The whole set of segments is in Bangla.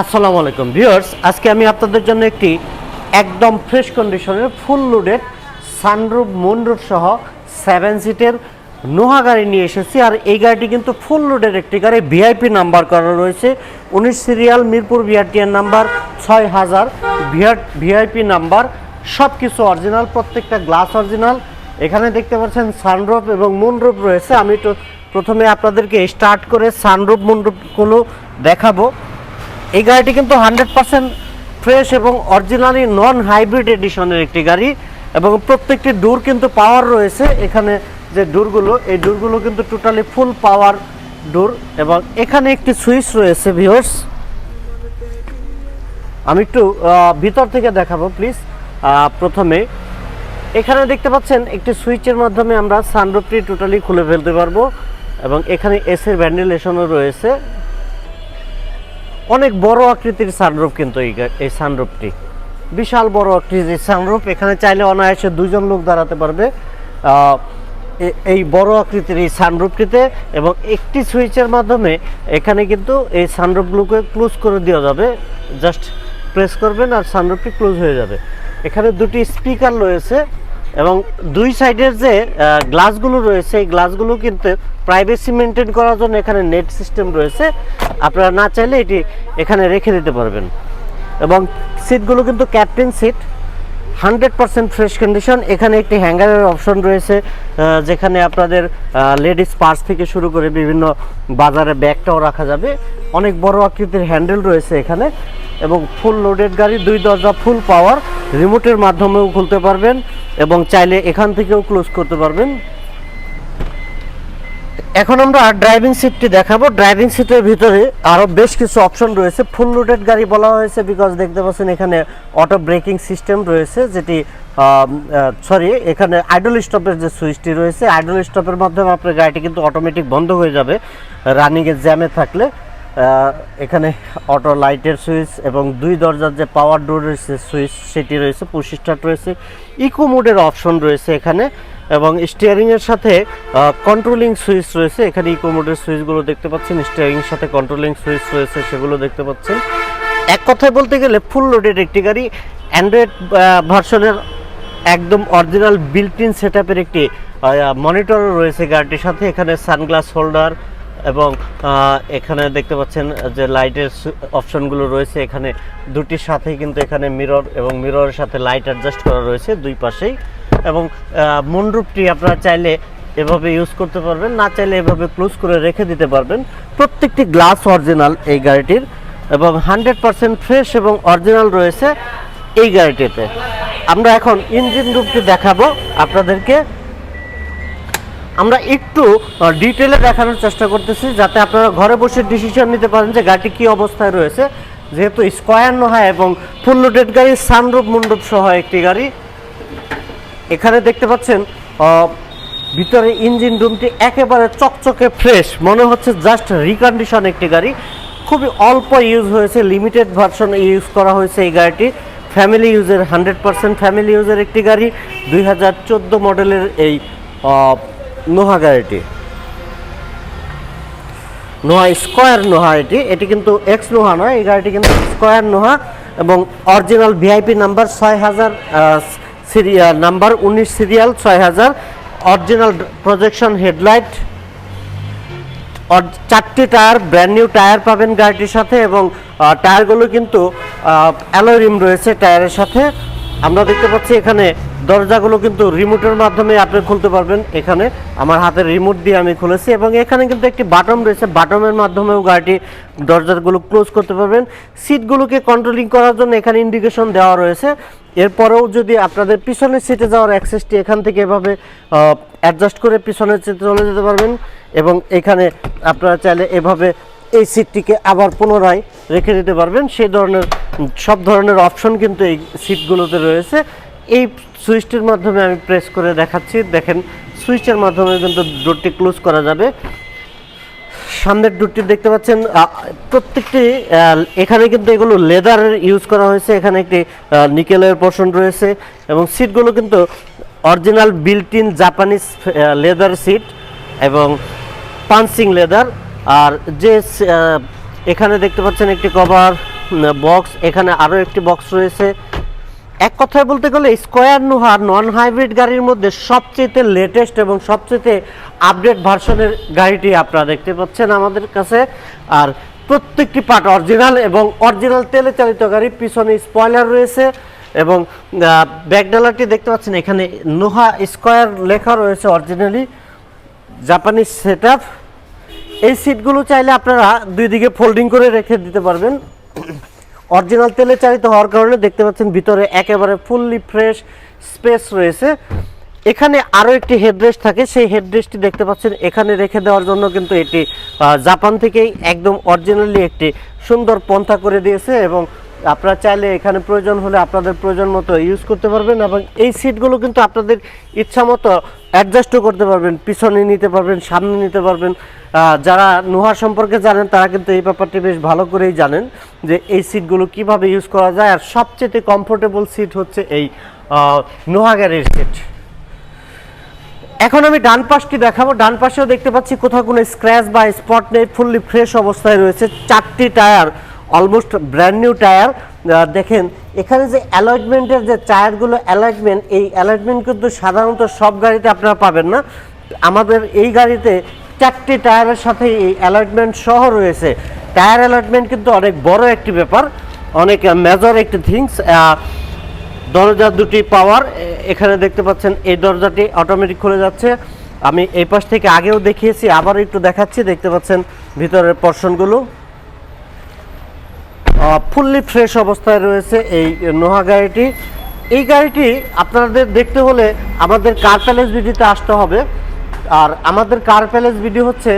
আসসালামু আলাইকুম, ভিউয়ার্স। আজকে আমি আপনাদের জন্য একটি একদম ফ্রেশ কন্ডিশনের, ফুল লোডেড সানরুফ মুনরুফ সহ সেভেন সিটের নোহা গাড়ি নিয়ে এসেছি। আর এই গাড়িটি কিন্তু ফুল লোডের একটি গাড়ি। ভিআইপি নাম্বার করা রয়েছে, উনিশ সিরিয়াল, মিরপুর বিআরটিএন নাম্বার ছয় হাজার ভিআইপি নাম্বার সব কিছু অরিজিনাল, প্রত্যেকটা গ্লাস অরিজিনাল। এখানে দেখতে পাচ্ছেন সানরুফ এবং মুনরুফ রয়েছে। আমি তো প্রথমে আপনাদেরকে স্টার্ট করে সানরুফ, মুনরুফগুলো দেখাবো। এই গাড়িটি কিন্তু হান্ড্রেড পার্সেন্ট ফ্রেশ এবং অরিজিনালি নন হাইব্রিড এডিশনের একটি গাড়ি এবং প্রত্যেকটি ডোর কিন্তু পাওয়ার রয়েছে। এখানে যে ডোরগুলো, এই ডোরগুলো কিন্তু টোটালি ফুল পাওয়ার ডোর এবং এখানে একটি সুইচ রয়েছে ভিওর্স আমি একটু ভিতর থেকে দেখাবো, প্লিজ। প্রথমে এখানে দেখতে পাচ্ছেন একটি সুইচের মাধ্যমে আমরা সানরুফটি টোটালি খুলে ফেলতে পারব এবং এখানে এসের ভ্যান্ডিলেশনও রয়েছে। অনেক বড় আকৃতির সানরূপ কিন্তু এই সানরূপটি বিশাল বড় আকৃতির সানরূপ এখানে চাইলে অনায়াসে দুজন লোক দাঁড়াতে পারবে। এই বড় আকৃতির এই সানরূপটিতে এবং একটি সুইচের মাধ্যমে এখানে কিন্তু এই সানরূপগুলোকে ক্লোজ করে দেওয়া যাবে। জাস্ট প্রেস করবেন আর সানরূপটি ক্লোজ হয়ে যাবে। এখানে দুটি স্পিকার রয়েছে। এবং দুই সাইডের যে গ্লাসগুলো রয়েছে, এই গ্লাসগুলো কিন্তু প্রাইভেসি মেনটেন করার জন্য এখানে নেট সিস্টেম রয়েছে। আপনারা না চাইলে এটি এখানে রেখে দিতে পারবেন। এবং সিটগুলো কিন্তু captain seat hundred percent fresh condition. এখানে একটি হ্যাঙ্গারের অপশন রয়েছে যেখানে আপনাদের লেডিস পার্স থেকে শুরু করে বিভিন্ন বাজারে ব্যাগটাও রাখা যাবে। অনেক বড় আকৃতির হ্যান্ডেল রয়েছে এখানে এবং ফুল লোডেড গাড়ি, দুই দরজা ফুল পাওয়ার, রিমোটের মাধ্যমেও খুলতে পারবেন এবং চাইলে এখান থেকেও ক্লোজ করতে পারবেন। এখন আমরা ড্রাইভিং সিটটি দেখাবো। ড্রাইভিং সিটের ভিতরে আরও বেশ কিছু অপশন রয়েছে। ফুল লোডেড গাড়ি বলা হয়েছে বিকজ দেখতে পাচ্ছেন এখানে অটো ব্রেকিং সিস্টেম রয়েছে, যেটি সরি এখানে আইডল স্টপের যে সুইচটি রয়েছে আইডল স্টপের মাধ্যমে আপনার গাড়িটি কিন্তু অটোমেটিক বন্ধ হয়ে যাবে রানিংয়ের জ্যামে থাকলে। এখানে অটো লাইটের সুইচ এবং দুই দরজার যে পাওয়ার ডোর রয়েছে সুইচ সেটি রয়েছে পুশ রয়েছে। ইকো মোডের অপশন রয়েছে এখানে। এবং স্টিয়ারিং এর সাথে কন্ট্রোলিং সুইচ রয়েছে। এখানে ইকো মোডের সুইচগুলো দেখতে পাচ্ছেন। স্টিয়ারিং এর সাথে কন্ট্রোলিং সুইচ রয়েছে, সেগুলো দেখতে পাচ্ছেন। এক কথায় বলতে গেলে ফুল লোডেড একটি গাড়ি। অ্যান্ড্রয়েড ভার্সনের একদম অরিজিনাল বিল্ট ইন সেট একটি মনিটর রয়েছে গাড়িটির সাথে। এখানে সানগ্লাস হোল্ডার এবং এখানে দেখতে পাচ্ছেন যে লাইটের অপশনগুলো রয়েছে। এখানে দুটির সাথেই কিন্তু এখানে মিরর এবং মিররের সাথে লাইট অ্যাডজাস্ট করা রয়েছে। দুই পাশেই। এবং মনরূপটি আপনারা চাইলে এভাবে ইউজ করতে পারবেন, না চাইলে এভাবে ক্লোজ করে রেখে দিতে পারবেন। প্রত্যেকটি গ্লাস অরিজিনাল এই গাড়িটির এবং হান্ড্রেড পার্সেন্ট ফ্রেশ এবং অরিজিনাল রয়েছে এই গাড়িটিতে। আমরা এখন ইঞ্জিন রূপটি দেখাবো আপনাদেরকে। আমরা একটু ডিটেলে দেখানোর চেষ্টা করতেছি যাতে আপনারা ঘরে বসে ডিসিশন নিতে পারেন যে গাড়িটি কী অবস্থায় রয়েছে। যেহেতু স্কোয়ার নয় এবং ফুল লোডেড গাড়ি সানরূপ মুন্ডুপ সহ একটি গাড়ি। এখানে দেখতে পাচ্ছেন ভিতরে ইঞ্জিন রুমটি একেবারে চকচকে ফ্রেশ। মনে হচ্ছে জাস্ট রিকন্ডিশন একটি গাড়ি। খুবই অল্প ইউজ হয়েছে লিমিটেড ভার্সন ইউজ করা হয়েছে এই গাড়িটি। ফ্যামিলি ইউজের হান্ড্রেড পার্সেন্ট ফ্যামিলি ইউজের একটি গাড়ি। দুই হাজার চোদ্দ মডেলের এই নোহা গাড়িটি। নোহা স্কোয়ার নোহা এটি। এটি কিন্তু এক্স নোহা নয়, এই গাড়িটি কিন্তু স্কোয়ার নোহা এবং অরিজিনাল ভিআইপি নাম্বার ছয় হাজার সিরিয়াল নাম্বার উনিশ সিরিয়াল ছয় হাজার অরিজিনাল প্রজেকশন হেডলাইট চারটি টায়ার ব্র্যান্ড নিউ টায়ার পাবেন গাড়িটির সাথে এবং টায়ারগুলো কিন্তু অ্যালোয় রিম রয়েছে টায়ারের সাথে। আমরা দেখতে পাচ্ছি এখানে দরজাগুলো কিন্তু রিমোটের মাধ্যমে আপনি খুলতে পারবেন। এখানে আমার হাতের রিমোট দিয়ে আমি খুলেছি এবং এখানে কিন্তু একটি বাটন রয়েছে। বাটনের মাধ্যমেও গাড়িটি দরজাগুলো ক্লোজ করতে পারবেন। সিটগুলোকে কন্ট্রোলিং করার জন্য এখানে ইন্ডিকেশন দেওয়া রয়েছে। এরপরেও যদি আপনাদের পিছনের সিটে যাওয়ার অ্যাক্সেসটি এখান থেকে এভাবে অ্যাডজাস্ট করে পিছনের সিটে চলে যেতে পারবেন এবং এখানে আপনারা চাইলে এভাবে এই সিটটিকে আবার পুনরায় রেখে দিতে পারবেন। সেই ধরনের, সব ধরনের অপশন কিন্তু এই সিটগুলোতে রয়েছে। এই সুইচটির মাধ্যমে আমি প্রেস করে দেখাচ্ছি। দেখেন সুইচের মাধ্যমে কিন্তু ডোরটি ক্লোজ করা যাবে। সামনের ডোরটি দেখতে পাচ্ছেন প্রত্যেকটি এখানে কিন্তু এগুলো লেদারের ইউজ করা হয়েছে, এখানে একটি নিকেলের পোর্শন রয়েছে এবং সিটগুলো কিন্তু original built in Japanese leather seat এবং পাঞ্চিং লেদার আর যে এখানে দেখতে পাচ্ছেন একটি কভার বক্স এখানে আরও একটি বক্স রয়েছে। এক কথায় বলতে গেলে স্কোয়ার নোহা নন হাইব্রিড গাড়ির মধ্যে সবচেয়ে লেটেস্ট এবং সবচেয়ে আপডেট ভার্সনের গাড়িটি আপনারা দেখতে পাচ্ছেন আমাদের কাছে। আর প্রত্যেকটি পার্ট অরিজিনাল এবং অরিজিনাল তেলে চালিত গাড়ি, পিছনে স্পয়লার রয়েছে এবং ব্যাকডালারটি দেখতে পাচ্ছেন, এখানে নোহা স্কোয়ার লেখা রয়েছে অরিজিনালি জাপানিজ সেট এই সিটগুলো চাইলে আপনারা দুই দিকে ফোল্ডিং করে রেখে দিতে পারবেন। অরিজিনাল তেলে চালিত হওয়ার কারণে দেখতে পাচ্ছেন ভিতরে একেবারে ফুললি ফ্রেশ স্পেস রয়েছে। এখানে আরও একটি হেডরেস্ট থাকে, সেই হেডরেস্টটি দেখতে পাচ্ছেন এখানে রেখে দেওয়ার জন্য কিন্তু এটি জাপান থেকেই একদম অরিজিনালি একটি সুন্দর পন্থা করে দিয়েছে এবং আপনারা চাইলে এখানে প্রয়োজন হলে আপনাদের প্রয়োজন মতো ইউজ করতে পারবেন এবং এই সিটগুলো কিন্তু আপনাদের ইচ্ছা মতো অ্যাডজাস্টও করতে পারবেন, পিছনে নিতে পারবেন, সামনে নিতে পারবেন। যারা নোহা সম্পর্কে জানেন, তারা কিন্তু এই ব্যাপারটি বেশ ভালো করেই জানেন যে এই সিটগুলো কীভাবে ইউজ করা যায়। আর সবচেয়ে কমফোর্টেবল সিট হচ্ছে এই নোহা গাড়ির সিট এখন আমি ডান পাশটি দেখাবো। ডান পাশেও দেখতে পাচ্ছি কোথাও কোনো স্ক্র্যাচ বা স্পট নেই ফুললি ফ্রেশ অবস্থায় রয়েছে। চারটি tyre almost brand new tyre দেখেন, এখানে যে অ্যালয়েডমেন্টের যে টায়ারগুলো অ্যালয়েডমেন্ট এই অ্যালয়েডমেন্ট কিন্তু সাধারণত সব গাড়িতে আপনারা পাবেন না। আমাদের এই গাড়িতে চারটি টায়ারের সাথে এই অ্যালয়েডমেন্ট সহ রয়েছে। টায়ার অ্যালয়েডমেন্ট কিন্তু অনেক বড় একটি ব্যাপার, অনেক মেজর একটি থিংস দরজা দুটি পাওয়ার এখানে দেখতে পাচ্ছেন, এই দরজাটি অটোমেটিক খুলে যাচ্ছে। আমি এই পাশ থেকে আগেও দেখিয়েছি আবার একটু দেখাচ্ছি, দেখতে পাচ্ছেন ভিতরের পর্শনগুলো ফুললি ফ্রেশ অবস্থায় রয়েছে এই নোহা গাড়িটি। এই গাড়িটি আপনাদের দেখতে হলে আমাদের কার প্যালেস ভিডিওতে আসতে হবে। আর আমাদের কার প্যালেস ভিডিও হচ্ছে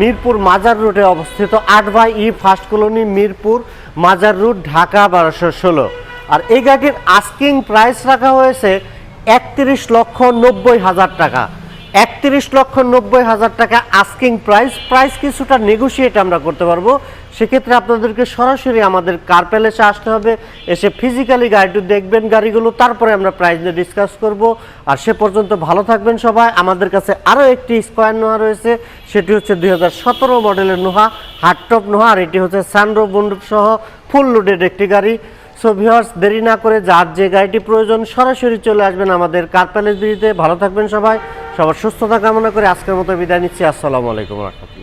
মিরপুর মাজার রুটে অবস্থিত আট by E first colony Mirpur Mazar route Dhaka বারোশো ষোলো। আর এই গাড়িটির আস্কিং প্রাইস রাখা হয়েছে একত্রিশ লক্ষ নব্বই হাজার টাকা। একত্রিশ লক্ষ নব্বই হাজার টাকা আস্কিং প্রাইস প্রাইস কিছুটা নেগোশিয়েট আমরা করতে পারব। সেক্ষেত্রে আপনাদেরকে সরাসরি আমাদের কার প্যালেসে আসতে হবে, এসে ফিজিক্যালি গাড়িটি দেখবেন গাড়িগুলো, তারপরে আমরা প্রাইস নিয়ে ডিসকাস করব। আর সে পর্যন্ত ভালো থাকবেন সবাই। আমাদের কাছে আরও একটি স্কোয়ার নোহা রয়েছে, সেটি হচ্ছে দু হাজার সতেরো মডেলের নোহা হার্ডটপ নোহা, আর এটি হচ্ছে সানরো বন্ডুপ সহ ফুল লোডেড একটি গাড়ি। সো ভিউয়ার্স দেরি না করে যার যে গাড়িটি প্রয়োজন, সরাসরি চলে আসবেন আমাদের কার প্যালেস বিড়িতে। ভালো থাকবেন সবাই, সবার সুস্থতা কামনা করে আজকের মতো বিদায় নিচ্ছি। আসসালামু আলাইকুম রহমতুল্লাহ।